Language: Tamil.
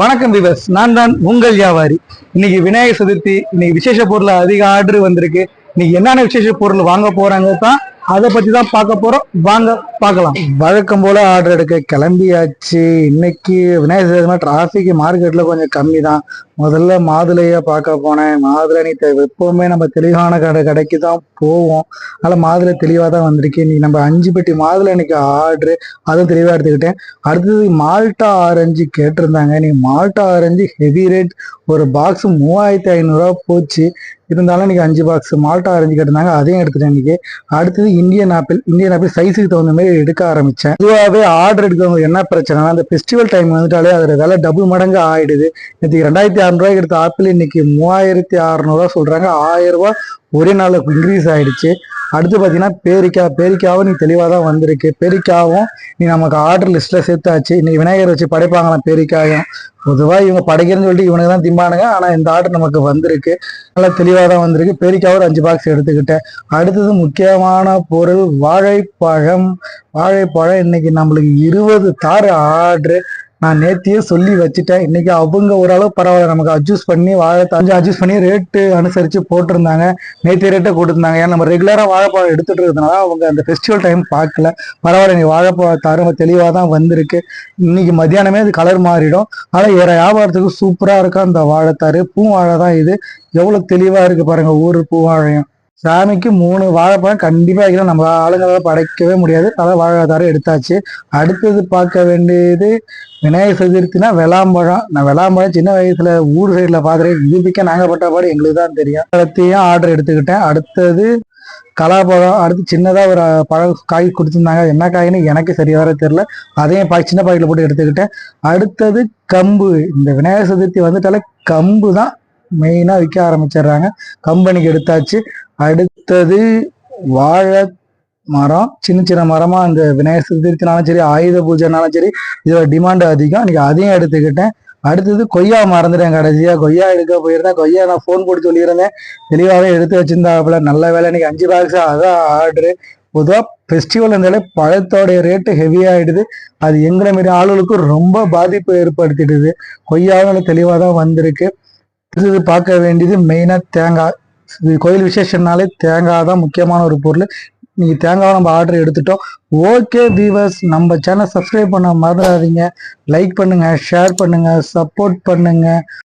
வணக்கம் விவஸ் நான் தான் உங்கள் வியாபாரி. இன்னைக்கு விநாயகர் சதுர்த்தி இன்னைக்கு விசேஷ பொருள் அதிக ஆர்டர் வந்திருக்கு. இன்னைக்கு என்னென்ன விசேஷ பொருள் வாங்க போறாங்க தான் அதை பத்தி தான் பார்க்க போறோம். வாங்க பார்க்கலாம். வழக்கம் போல ஆர்டர் எடுக்க கிளம்பியாச்சு. இன்னைக்கு விநாயகர் சதுர்த்தி டிராஃபிக் மார்க்கெட்ல கொஞ்சம் கம்மி தான் முதல்ல மாதுளையா பார்க்க போனேன். மாதுளை நீ எப்பவுமே நம்ம தெளிவான கடை கடைக்கு தான் போவோம். அதனால மாதுளை தெளிவாக தான் வந்திருக்கு இன்னைக்கு நம்ம அஞ்சு பெட்டி மாதுளை இன்னைக்கு ஆர்டர் அதுவும் தெளிவாக எடுத்துக்கிட்டேன். அடுத்தது மால்டா ஆரஞ்சு கேட்டிருந்தாங்க. நீ மால்டா ஆரஞ்சு ஹெவி ரேட் ஒரு பாக்ஸ் மூவாயிரத்தி ஐநூறுரூவா போச்சு. இருந்தாலும் இன்னைக்கு அஞ்சு பாக்ஸ் மால்டா ஆரஞ்சு கேட்டிருந்தாங்க அதையும் எடுத்துட்டேன் இன்னைக்கு. அடுத்தது இந்தியன் ஆப்பிள் இந்தியன் ஆப்பிள் சைஸுக்கு தகுந்த மாதிரி எடுக்க ஆரம்பிச்சேன். பொதுவாகவே ஆர்டர் எடுக்கிறவங்க என்ன பிரச்சனைனா அந்த ஃபெஸ்டிவல் டைம் வந்துட்டாலே அதோட விலை டபுள் மடங்கு ஆயிடுது. இன்னைக்கு ரெண்டாயிரத்தி அறநூறுவாய்க்கு எடுத்த ஆப்பிள் இன்னைக்கு மூவாயிரத்தி அறநூறுவா சொல்றாங்க. ஆயிரம் ஒரே நாளுக்கு இன்க்ரீஸ் ஆயிடுச்சு. அடுத்து பார்த்தீங்கன்னா பேரிக்காய் பேரிக்காவும் நீ தெளிவாக தான் வந்திருக்கு. பேரிக்காவும் நீ நமக்கு ஆர்டர் லிஸ்ட்டில் சேர்த்தாச்சு. இன்னைக்கு விநாயகர் வச்சு படைப்பாங்களாம் பேரிக்காயும். பொதுவாக இவங்க படைக்கிறேன்னு சொல்லிட்டு இவனுக்கு தான் திம்பானுங்க. ஆனால் இந்த ஆர்டர் நமக்கு வந்திருக்கு. நல்லா தெளிவாக தான் வந்திருக்கு. பேரிக்காவும் ஒரு அஞ்சு பாக்ஸ் எடுத்துக்கிட்டேன். அடுத்தது முக்கியமான பொருள் வாழைப்பழம். வாழைப்பழம் இன்னைக்கு நம்மளுக்கு இருபது தார் ஆர்டர். நான் நேத்தியே சொல்லி வச்சுட்டேன். இன்னைக்கு அவங்க ஓரளவு பரவாயில்ல. நமக்கு அட்ஜஸ்ட் பண்ணி வாழை கொஞ்சம் அட்ஜஸ்ட் பண்ணி ரேட்டு அனுசரிச்சு போட்டிருந்தாங்க. நேற்று ரேட்டை கொடுத்துருந்தாங்க. ஏன்னா நம்ம ரெகுலராக வாழைப்பழம் எடுத்துட்டு இருக்கிறதுனால அவங்க அந்த ஃபெஸ்டிவல் டைம் பார்க்கல. பரவாயில்ல நீ வாழைப்பழம் தரும தெளிவாக தான் வந்திருக்கு. இன்னைக்கு மத்தியானமே அது கலர் மாறிடும். ஆனால் வேற வியாபாரத்துக்கு சூப்பராக இருக்கும் அந்த வாழைத்தாரு பூ வாழை தான் இது. எவ்வளோ தெளிவாக இருக்குது பாருங்கள் ஊர் பூ வாழையும் சாமிக்கு மூணு வாழைப்பழம் கண்டிப்பாக வைக்கலாம் நம்ம ஆளுங்களால் படைக்கவே முடியாது. அதான் வாழைத்தாரம் எடுத்தாச்சு. அடுத்தது பார்க்க வேண்டியது விநாயகர் சதுர்த்தினா வெளாம்பழம் நான் விளாம்பழம் சின்ன வயசுல ஊர் சைடில் பார்த்துருக்கேன். இதுபிக்க நாங்கள் பட்ட பாடு எங்களுக்கு தான் தெரியும். பழத்தையும் ஆர்டர் எடுத்துக்கிட்டேன். அடுத்தது கலாப்பழம். அடுத்து சின்னதா ஒரு பழம் காய் கொடுத்துருந்தாங்க. என்ன காய்னு எனக்கு சரியாக வர தெரியல. அதையும் பா சின்ன பாக்கெட்ல போட்டு எடுத்துக்கிட்டேன். அடுத்தது கம்பு. இந்த விநாயகர் சதுர்த்தி வந்துட்டாலே கம்பு தான் மெயினா விற்க ஆரம்பிச்சிடுறாங்க. கம்பெனிக்கு எடுத்தாச்சு. அடுத்தது வாழை மரம் சின்ன சின்ன மரமா அந்த விநாயகர் சதுர்த்தினாலும் சரி ஆயுத பூஜைனாலும் சரி இதோட டிமாண்ட் அதிகம். இன்னைக்கு அதையும் எடுத்துக்கிட்டேன். அடுத்தது கொய்யா மறந்துட்டேன் கடைசியா. கொய்யா எடுக்க போயிருந்தேன். கொய்யா நான் ஃபோன் போட்டு சொல்லியிருந்தேன். தெளிவாகவே எடுத்து வச்சிருந்தாப்புல. நல்ல வேலை இன்னைக்கு அஞ்சு பாக்ஸ் அதான் ஆர்டரு பொதுவாக ஃபெஸ்டிவல் இருந்தாலே பழத்தோடைய ரேட்டு ஹெவியாகிடுது அது எங்களை மாரி ஆளுகளுக்கு ரொம்ப பாதிப்பு ஏற்படுத்திடுது. கொய்யாவும் தெளிவாக தான் வந்திருக்கு. இது பார்க்க வேண்டியது மெயினாக தேங்காய். இது கோயில் விசேஷம்னாலே தேங்காய் தான் முக்கியமான ஒரு பொருள். நீங்கள் தேங்காவை நம்ம ஆர்டர் எடுத்துட்டோம். ஓகே வீவர்ஸ் நம்ம சேனல் சப்ஸ்கிரைப் பண்ண மறந்துடாதீங்க. லைக் பண்ணுங்கள் ஷேர் பண்ணுங்கள் சப்போர்ட் பண்ணுங்கள்